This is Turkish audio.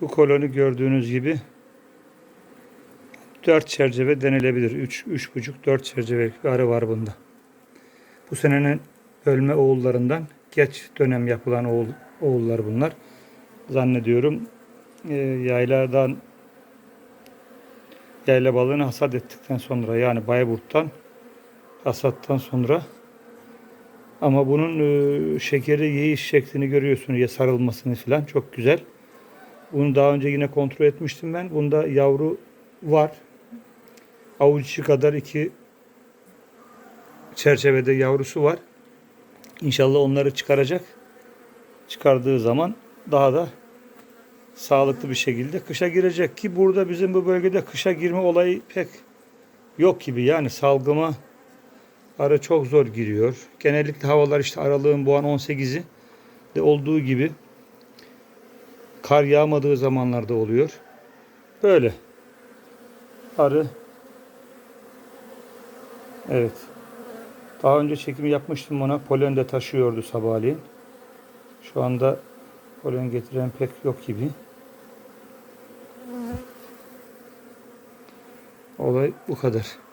Bu koloni gördüğünüz gibi 4 çerçeve denilebilir. 3 3,5 4 çerçeve bir arı var bunda. Bu senenin ölme oğullarından geç dönem yapılan oğul, oğullar bunlar. Zannediyorum e, yayladan yayla balığını hasat ettikten sonra yani Bayburt'tan hasattan sonra ama bunun e, şekeri yiyiş şeklini görüyorsunuz ya sarılmasını falan çok güzel. Bunu daha önce yine kontrol etmiştim ben. Bunda yavru var. Avuç içi kadar iki çerçevede yavrusu var. İnşallah onları çıkaracak. Çıkardığı zaman daha da sağlıklı bir şekilde kışa girecek ki burada bizim bu bölgede kışa girme olayı pek yok gibi. Yani salgıma arı çok zor giriyor. Genellikle havalar işte aralığın bu an 18'i de olduğu gibi kar yağmadığı zamanlarda oluyor. Böyle. Arı Evet. Daha önce çekimi yapmıştım ona. Polen de taşıyordu sabahleyin. Şu anda polen getiren pek yok gibi. Olay bu kadar.